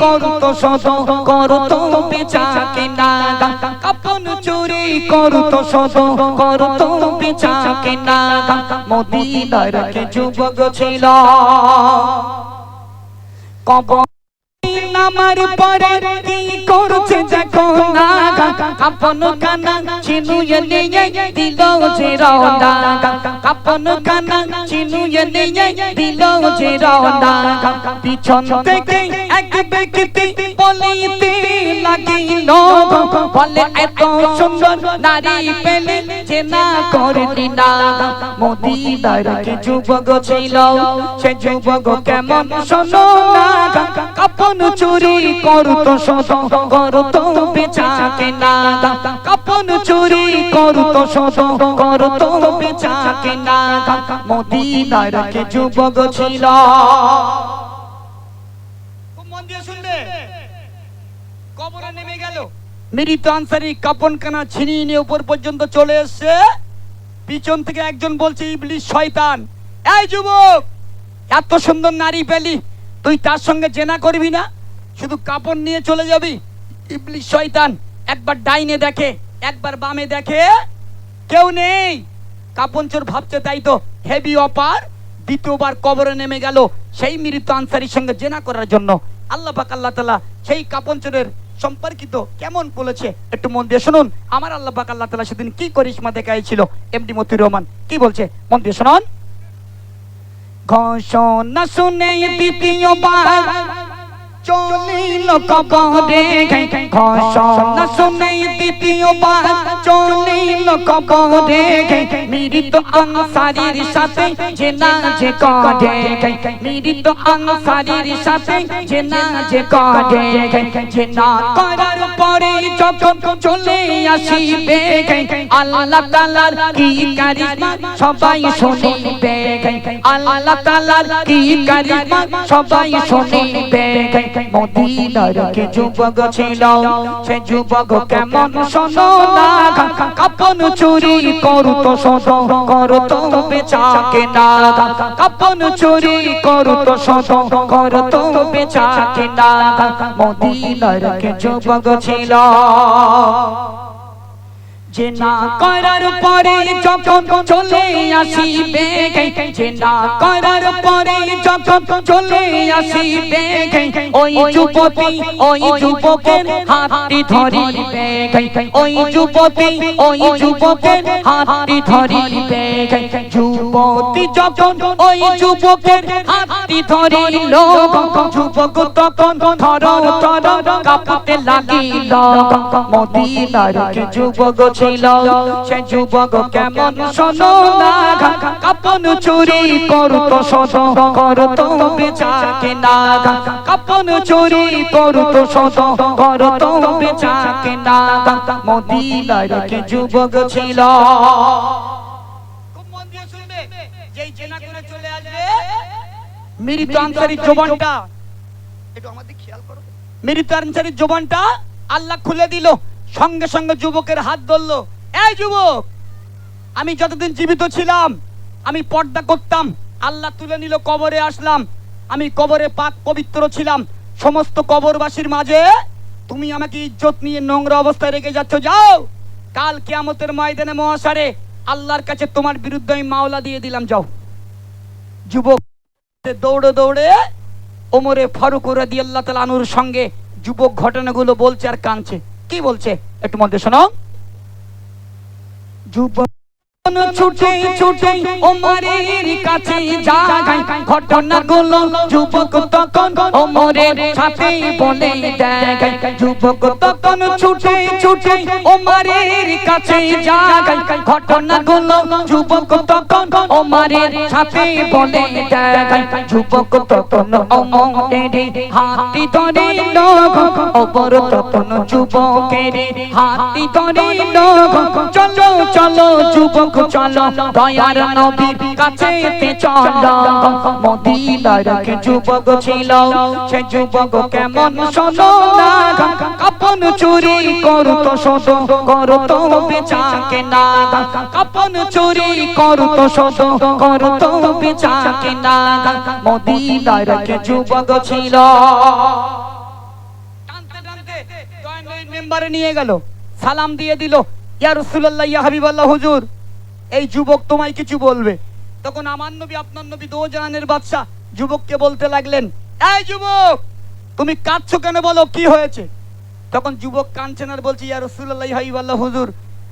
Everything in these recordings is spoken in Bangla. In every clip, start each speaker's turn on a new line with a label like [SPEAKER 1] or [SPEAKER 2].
[SPEAKER 1] করতো শত করতো বেচা কেনা কাপন চুরি করতো শত করতো বেচা কেনা মদিনার কে যুবক ছিল। কবর নামার পরে কি করছে দেখো না। কাপন কানা চিনুয়ে নিয়ে দিল যে রওনা। কাপন কানা চিনুয়ে নিয়ে দিল যে রওনা। পিছন থেকে এক ব্যক্তি বলিতে লাগিল। বলে এত সুন্দর নারী পেলে যে না করলি না। মদিনার কি যুবক ছিল, সে যুবক কেমন শোনো না। কাপন চুরি করতো শত করতো বেচা কেনা। কাপন চুরি করতো শত করতো বেচা কেনা। মদিনার কে যুবক ছিল
[SPEAKER 2] নেমে গেল।
[SPEAKER 1] কাপন কানা ছিনিয়ে নিয়ে উপর পর্যন্ত চলে এসছে। পিছন থেকে একজন বলছে শয়তান, এই যুবক, এত সুন্দর নারী পেলি, তুই তার সঙ্গে করবি না? শুধু কাপড় নিয়ে চলে যাবি? ইবলিশ শয়তান, একবার ডাইনে দেখে, একবার বামে দেখে। কেউ নেই। কাপন চোর ভাবছে, তাই তো হেভি অপার। দ্বিতীয়বার কবরে নেমে গেল সেই মৃত আনসারির সঙ্গে জেনা করার জন্য। আল্লাহ পাক, আল্লাহ তালা সেই কাপন চোরের সম্পর্কিত কেমন বলেছে? একটু মন দিয়ে শুনুন। আমার আল্লাহ পাক আল্লাহ তালা সেদিন কি করিসমা দেখাইছিল এমডি মতিউর রহমান, কি বলছে? মন দিয়ে শুনুন। ঘোষণা শুনে দ্বিতীয়বার চলিল কবরে। ঘোষণা শুনে দ্বিতীয়বার চলিল কবরে। মৃত আনসারির সাথে যে না যে করে। মৃত আনসারির সাথে যে না যে করে। যে না করার পরে যখন চলে আসিবে, আল্লাহ তালার কি কারিশমা সবাই শুনিবে। আল্লাহ তালার কি কারিশমা সবাই শুনিবে। মদিনার কে যুবক ছিল সে যুবক কেমন শোনো না কাপন চুরি করতো শত করতো বেচা কেনা কাপন চুরি করতো শত করতো বেচা কেনা মদিনার কে যুবক ছিল যে না করার পরে যখন চলে আসিবে, যে করার পরে যখন চলে আসিবে, ওই যুবতী, ওই ধরিবে, ওই যুবতী, ওই ধরিবে। যুবতী যখন ওই যুবকের হাতটি ধরিল, যুবক তখন থর থর কাঁপতে লাগিল। মদিনার কে যুবক ছিল, সে যুবক কেমন শোনো না, কাপন চুরি করতো শত করতো বেচা কেনা। কাপন চুরি করতো শত করতো বেচা কেনা। মদিনার কে যুবক ছিল।
[SPEAKER 2] যেই জেনা করে চলে আসবে
[SPEAKER 1] মৃত আনসারি জবানটা একটু আমাদের খেয়াল করো। মৃত আনসারির জবানটা আল্লাহ খুলে দিল সঙ্গে সঙ্গে যুবকের হাত ধরলো। এই যুবক আমি যতদিন জীবিত ছিলাম আমি পর্দা করতাম আল্লাহ তুলে নিল কবরে আসলাম। আমি কবরে পাক পবিত্র ছিলাম। সমস্ত কবরবাসীর মাঝে তুমি আমাকে ইজ্জত নিয়ে নোংরা অবস্থায় রেখে যাচ্ছ। যাও কাল কিয়ামতের ময়দানে মহাসারে আল্লাহর কাছে তোমার বিরুদ্ধে আমি মাওলা দিয়ে দিলাম। যাও। যুবক দৌড়ে দৌড়ে ওমরে ফারুক রাদি আল্লাহ তালানুর সঙ্গে যুবক ঘটনাগুলো বলছে আর কাঁদছে। কি বলছে? একটু মধ্যে শোনো যুবক ছুটে ছুটে ওমরের কাছে যায়। ঘটনাগুলো যুবক তখন ওমরের সাথে বলে দেয়। যুবক তখন ছুটে ছুটে ওমরের কাছে যায়। ঘটনাগুলো যুবক তখন ওমরের সাথে বলে যুবক দয়ার নবীর কাছে মদিনার যুবক ছিল। সে যুবক কেমন শোনো না? কাপন চুরি করতো করতো কাপন চুরি করতো করতো মদিনার যুবক ছিল। মেম্বারে নিয়ে গেল। সালাম দিয়ে দিল। ইয়া রসুল্লাহ ইয়া হুজুর। এই যুবক তোমায় কিছু বলবে? তখন আমার নবী, আপনার নবী দো জাহানের বাদশা যুবককে বলতে লাগলেন, এই যুবক, তুমি কাঁদছো কেন বলো, কি হয়েছে? তখন যুবক কাঁদছেন আর বলছে, ইয়া রসুল্লাহ হাবিবাল্লাহ, হুজুর,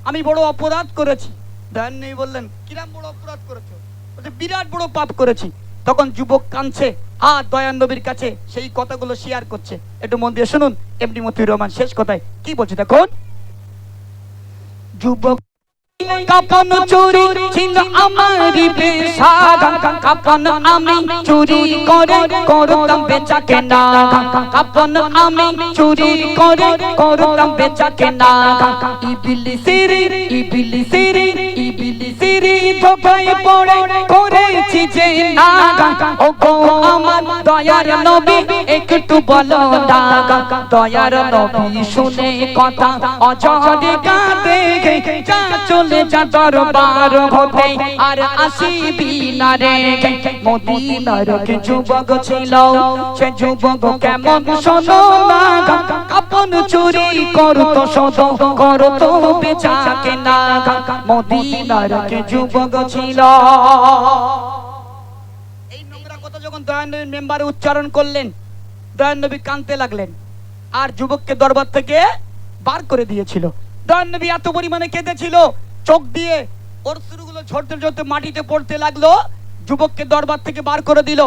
[SPEAKER 1] আমি বড় অপরাধ করেছি। দয়ান নেই বললেন, কিরাম বড় অপরাধ করেছ? বলছে, বিরাট বড় পাপ করেছি। তখন যুবক কাঁদছে, আর দয়ান নবীর কাছে সেই কথাগুলো শেয়ার করছে। একটু মন দিয়ে শুনুন এমনি মতিউর রহমান শেষ কথায় কি বলছে দেখুন। যুবক কাপন চুরি ছিল আমারই পেশা কাপন আমি চুরি করে করতাম বেচা কেনা? কাপন আমি চুরি করে করতাম বেচা কেনা? ইবিলিসির ইবিলিসির ইবিলিসির ধোকায় পড়ে করেছি যে না ও গো আমার দয়ার নবী, একটু বলো না দয়ার নবী শুনে কথা অজরে কাঁদে যা চলে চুরি করতো করতো মদিনার কি যুবক ছিল। এই নোংরা কথা যখন মেম্বারে উচ্চারণ করলেন, দয়ানবী কানতে লাগলেন, আর যুবককে দরবার থেকে বার করে দিয়েছিল। দয়ানবী এত পরিমাণে কেঁদেছিল চোখ দিয়ে ওর শুরুগুলো ঝরতে ঝরতে মাটিতে পড়তে লাগল, যুবককে দরবার থেকে বার করে দিল।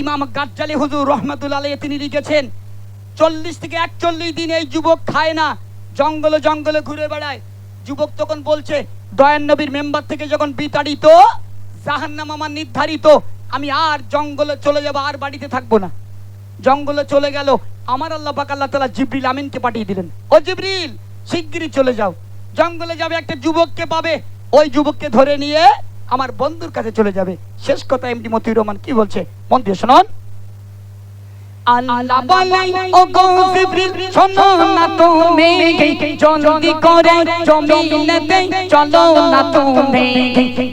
[SPEAKER 1] ইমাম গাজ্জালি হুজুর রহমাতুল আলাই তিনি লিখেছেন, চল্লিশ থেকে একচল্লিশ দিন এই যুবক খায় না, জঙ্গলে জঙ্গলে ঘুরে বেড়ায়। যুবক তখন বলছে, দয়ান নবীর মেম্বার থেকে যখন বিতাড়িত, জাহান্নাম আমার নির্ধারিত, আমি আর জঙ্গলে চলে যাব, আর বাড়িতে থাকব না। জঙ্গলে চলে গেল, আমার আল্লাহ পাক আল্লাহ তালা জিবরিল আমিনকে পাঠিয়ে দিলেন। ও জিবরিল, শিগগিরই চলে যাও। জঙ্গলে যাবে একটা যুবককে পাবে। ওই যুবককে ধরে নিয়ে আমার বন্ধুর কাছে চলে যাবে। শেষ কথা এমডি মতিউর রহমান কি বলছে? মন দিয়ে শুনুন।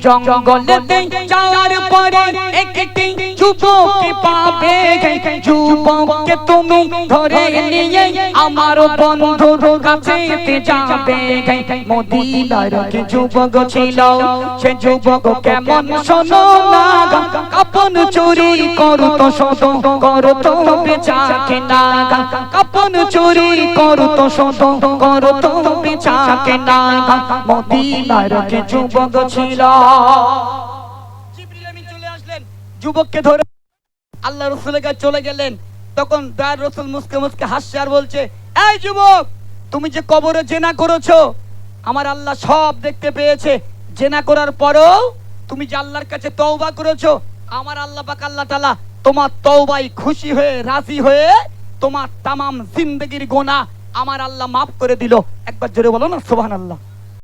[SPEAKER 1] জঙ্গলেতে যাওয়ার পরে একটি যুবককে পাবে। যুবককে তুমি ধরে নিয়ে আমার বন্ধুর কাছে যাবে। মদিনার কি যুবক ছিল, সে যুবক কেমন শোনো না কাপন চুরি করতো শোধ করতো বেচা কেনা কাপন চুরি করতো শোধ করতো বেচা কেনা মদিনার কি যুবক ছিল যুবককে ধরে আল্লাহ রসুলের কাছে চলে গেলেন। তখন দয়ার রসুল মুসকে মুসকে হাসছে আর বলছে, এই যুবক, তুমি যে কবরে জেনা করেছ, আমার আল্লাহ সব দেখতে পেয়েছে। জেনা করার পরেও তুমি যে আল্লাহর কাছে তওবা করেছ, আমার আল্লাহ পাক আল্লাহ তাআলা তোমার তওবাই খুশি হয়ে, রাজি হয়ে তোমার তামাম জিন্দগির গোনা আমার আল্লাহ মাফ করে দিল। একবার জোরে বলো না, সুবহানাল্লাহ।